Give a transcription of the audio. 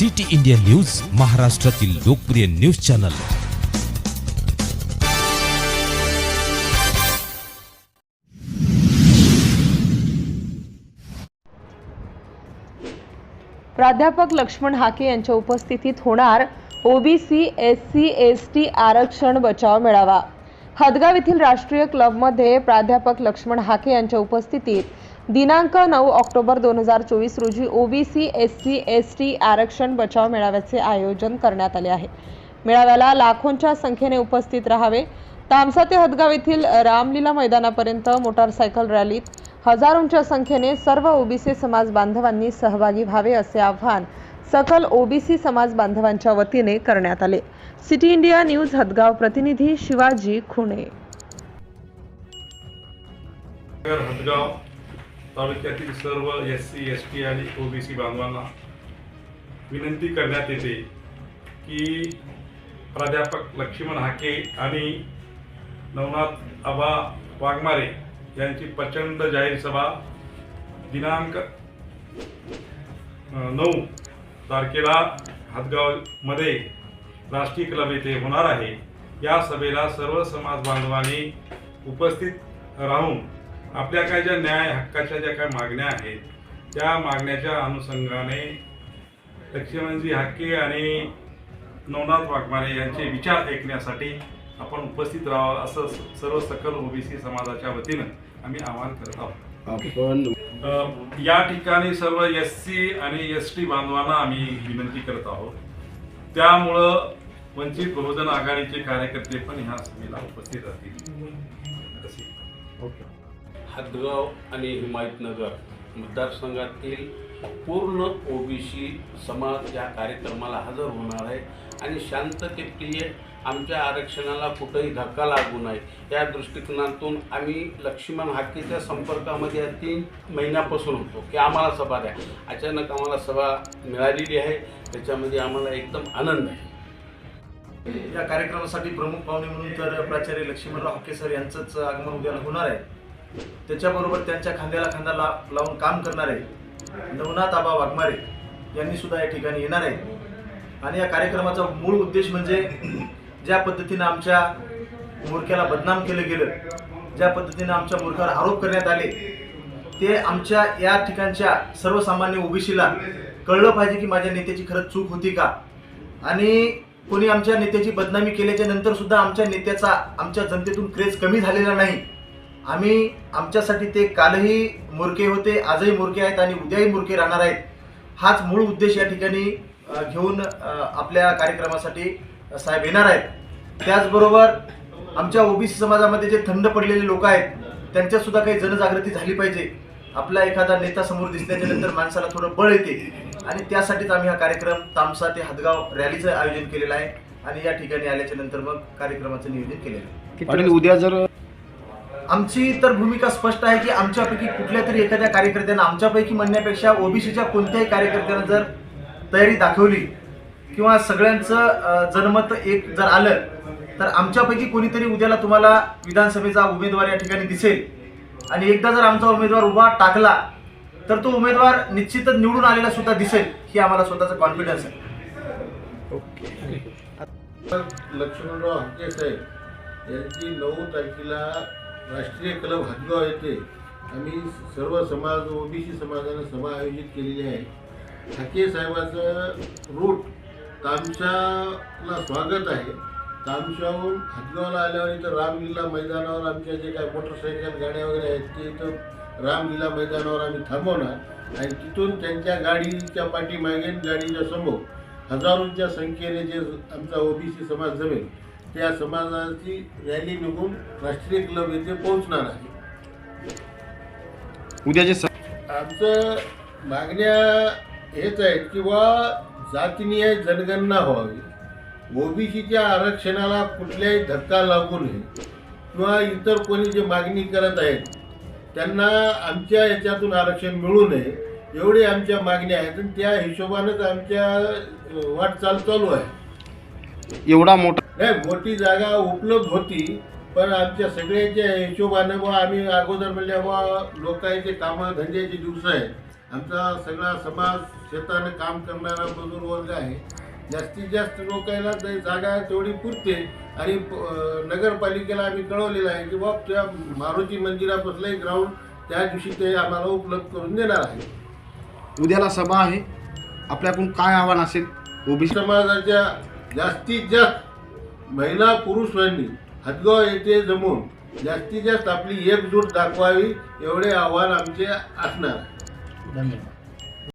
City India news महाराष्ट्रातील लोकप्रिय news channel. प्राध्यापक लक्ष्मण हाके यांच्या उपस्थितीत होणार OBC S C S T आरक्षण बचाव मेळावा. हदगाव येथील राष्ट्रीय क्लबमध्ये प्राध्यापक लक्ष्मण हाके यांच्या उपस्थितीत दिनांक नऊ ऑक्टोबर दोन हजार चोवीस रोजी OBC S C S T आरक्षण बचाव मेळाव्याचे आयोजन करण्यात आले आहे. मेळाव्याला लाखोंच्या संख्येने उपस्थित राहावे. तामसा ते हदगाव येथील रामलीला मैदानापर्यंत मोटारसायकल रॅलीत हजारोंच्या संख्येने सर्व ओबीसी समाज बांधवांनी सहभागी व्हावे असे आवाहन सकल ओबीसी समाज बांधवांच्या वतीने करण्यात आले. सिटी इंडिया न्यूज हदगाव प्रतिनिधी शिवाजी खुणे. हदगाव तालुक्यातील सर्व एस सी एस टी आणि ओबीसी बांधवांना विनंती करण्यात येते की प्राध्यापक लक्ष्मण हाके आणि नवनाथ आबा वाघमारे यांची प्रचंड जाहीर सभा दिनांक नऊ तारखेला हदगावमध्ये राष्ट्रीय क्लब येथे होणार आहे. या सभेला सर्व समाज बांधवांनी उपस्थित राहून आपल्या काय ज्या न्याय हक्काच्या ज्या काय मागण्या आहेत त्या मागण्याच्या अनुषंगाने लक्ष्मणजी हाके आणि नवनाथ वाघमारे यांचे विचार ऐकण्यासाठी आपण उपस्थित राहावं असं सर्व सकल ओबीसी समाजाच्या वतीनं आम्ही आवाहन करत आहोत. आपण या ठिकाणी सर्व एस सी आणि एस टी बांधवांना आम्ही विनंती करत आहोत. त्यामुळं वंचित बहुजन आघाडीचे कार्यकर्ते पण ह्या सभेला उपस्थित असतील असे हदगाव आणि हिमायतनगर मतदारसंघातील पूर्ण ओबीसी समाज या कार्यक्रमाला हजर होणार आहे आणि शांततेप्रिय आमच्या आरक्षणाला कुठंही धक्का लागू नये. या दृष्टिकोनातून आम्ही लक्ष्मण हाकेच्या संपर्कामध्ये तीन महिन्यापासून होतो की आम्हाला सभा द्या. अचानक आम्हाला सभा मिळालेली आहे. त्याच्यामध्ये आम्हाला एकदम आनंद आहे. या कार्यक्रमासाठी प्रमुख पाहुणे म्हणून तर प्राचार्य लक्ष्मणराव हाके सर यांचंच आगमन उद्याला होणार आहे. त्याच्याबरोबर त्यांच्या खांद्याला खांदा ला लावून काम करणारे नवनाथ आबा वाघमारे यांनी सुद्धा या ठिकाणी येणार आहे आणि या कार्यक्रमाचा मूळ उद्देश म्हणजे ज्या पद्धतीनं आमच्या मूर्ख्याला बदनाम केलं गेलं ज्या पद्धतीनं आमच्या मूर्खावर आरोप करण्यात आले ते आमच्या या ठिकाणच्या सर्वसामान्य ओबीसीला कळलं पाहिजे की माझ्या नेत्याची खरंच चूक होती का? आणि कोणी आमच्या नेत्याची बदनामी केल्याच्यानंतर सुद्धा आमच्या नेत्याचा आमच्या जनतेतून क्रेज कमी झालेला नाही. आम्ही आमच्यासाठी ते कालही मुरके होते आजही मुरके आहेत आणि उद्याही मुरके राहणार आहेत. हाच मूळ उद्देश या ठिकाणी घेऊन आपल्या कार्यक्रमासाठी साहेब येणार आहेत. त्याचबरोबर आमच्या ओबीसी समाजामध्ये जे थंड पडलेले लोक आहेत त्यांच्यासुद्धा काही जनजागृती झाली पाहिजे. आपला एखादा नेता समोर दिसल्याच्या नंतर माणसाला थोडं बळ येते. आणि त्यासाठीच आम्ही हा कार्यक्रम तामसा ते हदगाव रॅलीचं आयोजन केलेलं आहे. आणि या ठिकाणी आल्याच्यानंतर मग कार्यक्रमाचं नियोजन केलेलं आहे. उद्या जर आमची तर भूमिका स्पष्ट आहे की आमच्यापैकी कुठल्या तरी एखाद्या कार्यकर्त्यांना आमच्यापैकी म्हणण्यापेक्षा ओबीसीच्या कोणत्याही कार्यकर्त्यांना जर तयारी दाखवली किंवा सगळ्यांचं जनमत एक जर आलं तर आमच्यापैकी कोणीतरी उद्याला तुम्हाला विधानसभेचा उमेदवार या ठिकाणी दिसेल. आणि एकदा जर आमचा उमेदवार उभा टाकला तर तो उमेदवार निश्चितच निवडून आलेला सुद्धा दिसेल ही आम्हाला स्वतःचा कॉन्फिडन्स आहे. लक्ष्मणराव हाके साहेब यांची नऊ तारखेला राष्ट्रीय क्लब हदगाव येथे आम्ही सर्व समाज ओबीसी समाजाने सभा आयोजित केलेली आहे. हाके साहेबाचं रूट तामशाला स्वागत आहे. तामशाहून हदगावला आल्यावर इथं रामलीला मैदानावर आमच्या जे काही मोटरसायकल गाड्या वगैरे आहेत ते इथं रामलीला मैदानावर आम्ही थांबवणार. आणि तिथून त्यांच्या गाडीच्या पाठीमागे गाडीच्या समोर हजारोंच्या संख्येने जे आमचा ओबीसी समाज जमेल त्या समाजाची रॅली निघून राष्ट्रीय क्लब येथे पोहोचणार आहे. उद्याचे स- आमचं मागण्या हेच आहेत की बा जातीनीय जनगणना व्हावी. ओबीसीच्या आरक्षणाला कुठल्याही धक्का लागू नये. किंवा इतर कोणी जे मागणी करत आहेत त्यांना आमच्या याच्यातून आरक्षण मिळू नये एवढी आमच्या मागण्या आहेत. आणि त्या हिशोबानंच आमच्या अ, वाटचाल चालू आहे. एवढा मोठा नाही मोठी जागा उपलब्ध होती पण आमच्या सगळ्याच्या हिशोबानं बा आम्ही अगोदर म्हणल्या बा लोकांचे कामं धंद्याचे दिवस आहेत. आमचा सगळा समाज शेतानं काम करणारा मजूर वर्ग आहे. जास्तीत जास्त लोकांना ते जागा तेवढी पुरते आणि अं, नगरपालिकेला आम्ही कळवलेलं आहे की बाबा त्या मारुती मंदिरापासलं एक ग्राउंड त्या दिवशी ते आम्हाला उपलब्ध करून देणार आहे. उद्याला सभा आहे. आपल्याकडून काय आव्हान असेल? ओबीसी समाजाच्या जास्तीत जास्त महिला पुरुषांनी हदगाव येथे जमून जास्तीत जास्त आपली एकजूट दाखवावी एवढे आव्हान आमचे असणार. धन्यवाद.